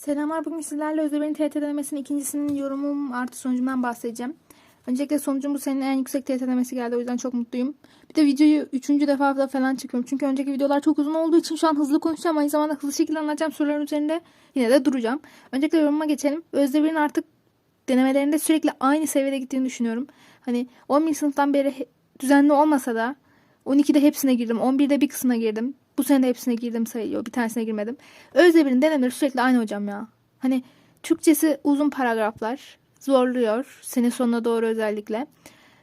Selamlar. Bugün sizlerle Özdemir'in TYT denemesinin ikincisinin yorumum artı sonucumdan bahsedeceğim. Öncelikle sonucum bu senin en yüksek TYT denemesi geldi. O yüzden çok mutluyum. Bir de videoyu üçüncü defa da falan çıkıyorum. Çünkü önceki videolar çok uzun olduğu için şu an hızlı konuşacağım. Aynı zamanda hızlı şekilde anlatacağım. Soruların üzerinde yine de duracağım. Öncelikle yorumuma geçelim. Özdemir'in artık denemelerinde sürekli aynı seviyede gittiğini düşünüyorum. Hani 11. sınıftan beri düzenli olmasa da 12'de hepsine girdim. 11'de bir kısmına girdim. Bu sene de hepsine girdim sayılıyor. Bir tanesine girmedim. Özdebir'in denemeleri sürekli aynı hocam ya. Hani Türkçesi uzun paragraflar. Zorluyor. Sene sonuna doğru özellikle.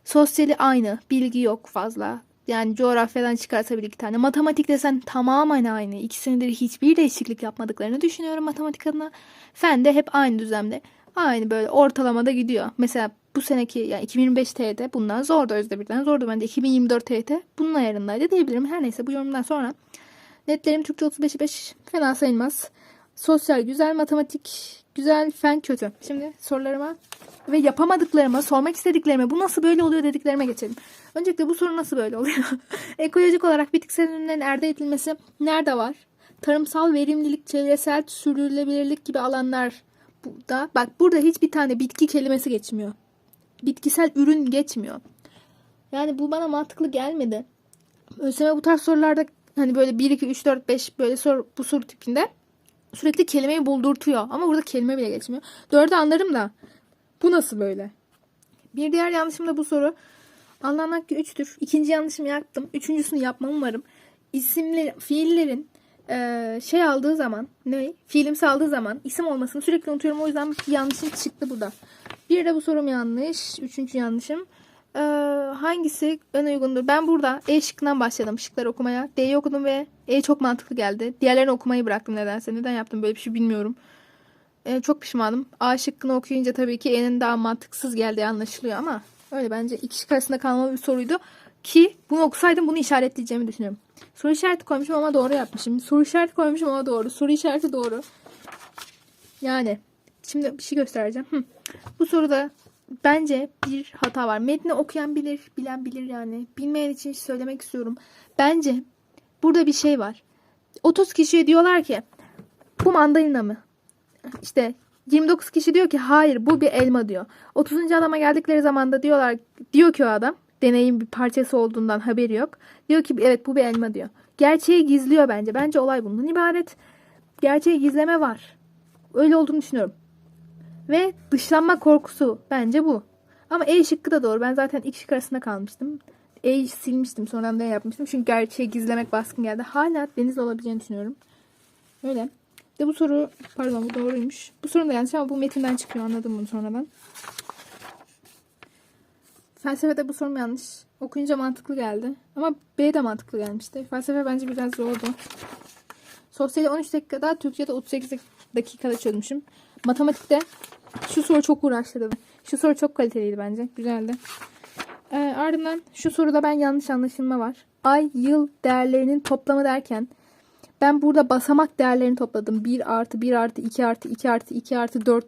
Sosyali aynı. Bilgi yok fazla. Yani coğrafyadan çıkarsa bir iki tane. Matematik desen tamamen aynı. İkisinde de hiçbir değişiklik yapmadıklarını düşünüyorum matematik adına. Fen de hep aynı düzlemde. Aynı böyle ortalamada gidiyor. Mesela bu seneki yani 2025 TYT bundan zordu Özdebir'den zordu. Bence 2024 TYT bunun ayarındaydı diyebilirim. Her neyse bu yorumdan sonra netlerim Türkçe 35'i 5 fena sayılmaz. Sosyal güzel, matematik güzel, fen kötü. Şimdi sorularıma ve yapamadıklarıma, sormak istediklerime, bu nasıl böyle oluyor dediklerime geçelim. Öncelikle bu soru nasıl böyle oluyor? Ekolojik olarak bitkisel ürünlerin elde edilmesi nerede var? Tarımsal verimlilik, çevresel sürdürülebilirlik gibi alanlar da bak burada hiçbir tane bitki kelimesi geçmiyor. Bitkisel ürün geçmiyor. Yani bu bana mantıklı gelmedi. ÖSYM bu tarz sorularda hani böyle 1 2 3 4 5 böyle soru bu soru tipinde sürekli kelimeyi buldurtuyor ama burada kelime bile geçmiyor. Dördü anlarım da bu nasıl böyle? Bir diğer yanlışım da bu soru. Anlam hakkı 3'tür. İkinci yanlışımı yaptım. Üçüncüsünü yapmam umarım. İsimler, fiillerin eee, şey aldığı zaman ne? Fiilimsi aldığı zaman isim olmasını sürekli unutuyorum. O yüzden yanlışım çıktı burada. Bir de bu sorum yanlış. Üçüncü yanlışım. Eee, hangisi ön uygundur? Ben burada E şıkkından başladım şıkları okumaya. D'yi okudum ve E çok mantıklı geldi. Diğerlerini okumayı bıraktım nedense. Neden yaptım böyle bir şey bilmiyorum. Eee, çok pişmanım. A şıkkını okuyunca tabii ki E'nin daha mantıksız geldiği anlaşılıyor ama öyle bence iki şık arasında kalma bir soruydu. Ki bunu okusaydım bunu işaretleyeceğimi düşünüyorum. Soru işareti koymuşum ama doğru yapmışım. Soru işareti koymuşum ama doğru. Soru işareti doğru. Yani şimdi bir şey göstereceğim. Hı. Bu soruda bence bir hata var. Metni okuyan bilir, bilen bilir yani. Bilmeyen için söylemek istiyorum. Bence burada bir şey var. 30 kişiye diyorlar ki bu mandalina mı? İşte 29 kişi diyor ki hayır bu bir elma diyor. 30. adama geldikleri zaman da diyorlar diyor ki o adam deneyin bir parçası olduğundan haberi yok. Diyor ki evet bu bir elma diyor. Gerçeği gizliyor bence. Bence olay bundan ibaret. Gerçeği gizleme var. Öyle olduğunu düşünüyorum. Ve dışlanma korkusu bence bu. Ama E şıkkı da doğru. Ben zaten iki şık arasında kalmıştım. E'yi silmiştim. Sonradan D yapmıştım. Çünkü gerçeği gizlemek baskın geldi. Hala deniz olabileceğini düşünüyorum. Öyle. De bu soru pardon bu doğruymuş. Bu sorun da yanlış ama bu metinden çıkıyor. Anladım bunu sonradan. Felsefede bu sorum yanlış. Okuyunca mantıklı geldi. Ama B de mantıklı gelmişti. Felsefe bence biraz zordu. Sosyali 13 dakikada, Türkçe'de 38 dakikada çözmüşüm. Matematikte şu soru çok uğraştırdı. Şu soru çok kaliteliydi bence. Güzeldi. Ee, ardından şu soruda ben yanlış anlaşılma var. Ay, yıl değerlerinin toplamı derken ben burada basamak değerlerini topladım. 1 artı 1 artı 2 artı 2 artı 2 artı 4.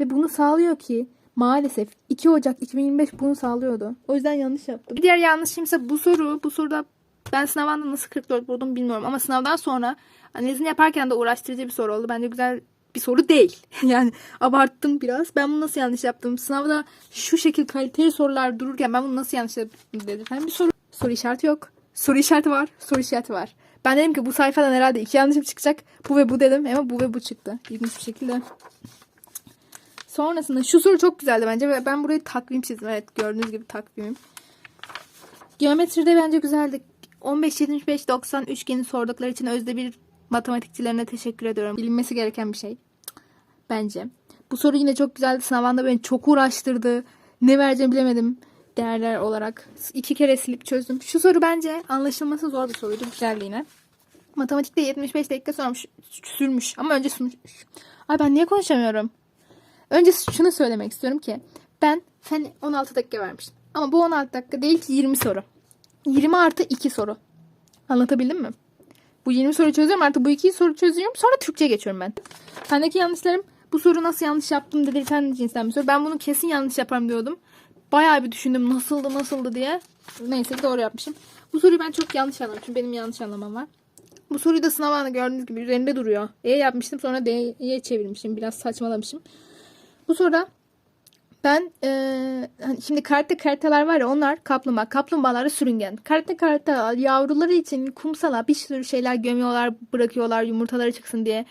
Ve bunu sağlıyor ki maalesef 2 Ocak 2025 bunu sağlıyordu. O yüzden yanlış yaptım. Bir diğer yanlışım ise bu soru. Bu soruda ben sınavdan nasıl 44 buldum bilmiyorum. Ama sınavdan sonra analizini yaparken de uğraştırıcı bir soru oldu. Bence güzel bir soru değil. yani abarttım biraz. Ben bunu nasıl yanlış yaptım? Sınavda şu şekil kaliteli sorular dururken ben bunu nasıl yanlış yaptım dedirten bir soru. Soru işareti yok. Soru işareti var. Soru işareti var. Ben dedim ki bu sayfadan herhalde iki yanlışım çıkacak. Bu ve bu dedim ama bu ve bu çıktı. İlginç bir şekilde. Sonrasında şu soru çok güzeldi bence ve ben burayı takvim çizdim. Evet gördüğünüz gibi takvimim. Geometride bence güzeldi. 15-75-90 üçgeni sordukları için özde bir matematikçilerine teşekkür ediyorum. Bilinmesi gereken bir şey. Bence. Bu soru yine çok güzeldi. Sınavanda beni çok uğraştırdı. Ne vereceğimi bilemedim değerler olarak. iki kere silip çözdüm. Şu soru bence anlaşılması zor bir soruydu. Güzeldi yine. Matematikte 75 dakika sormuş, sürmüş. Ama önce sunmuş. Ay ben niye konuşamıyorum? Önce şunu söylemek istiyorum ki ben fen 16 dakika vermiştim. Ama bu 16 dakika değil ki 20 soru. 20 artı 2 soru. Anlatabildim mi? Bu 20 soru çözüyorum artık bu 2 soru çözüyorum. Sonra Türkçe geçiyorum ben. Sendeki yanlışlarım bu soru nasıl yanlış yaptım dedirten cinsten bir soru. Ben bunu kesin yanlış yaparım diyordum. Bayağı bir düşündüm nasıldı nasıldı diye. Neyse doğru yapmışım. Bu soruyu ben çok yanlış anlamışım. Benim yanlış anlamam var. Bu soruyu da sınav anı gördüğünüz gibi üzerinde duruyor. E yapmıştım sonra D'ye çevirmişim. Biraz saçmalamışım. Bu soruda ben eee, hani şimdi karate karatalar var ya onlar kaplumbağa. Kaplumbağalar da sürüngen. Karate karata yavruları için kumsala bir sürü şeyler gömüyorlar, bırakıyorlar yumurtaları çıksın diye.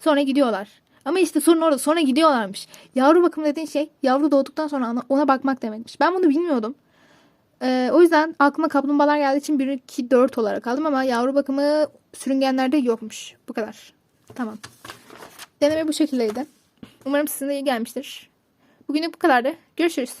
Sonra gidiyorlar. Ama işte sorun orada. Sonra gidiyorlarmış. Yavru bakımı dediğin şey yavru doğduktan sonra ona, bakmak demekmiş. Ben bunu bilmiyordum. Eee, o yüzden aklıma kaplumbağalar geldiği için 1, 2, 4 olarak aldım ama yavru bakımı sürüngenlerde yokmuş. Bu kadar. Tamam. Deneme bu şekildeydi. Umarım sizin de iyi gelmiştir. Bugünlük bu kadardı. Görüşürüz.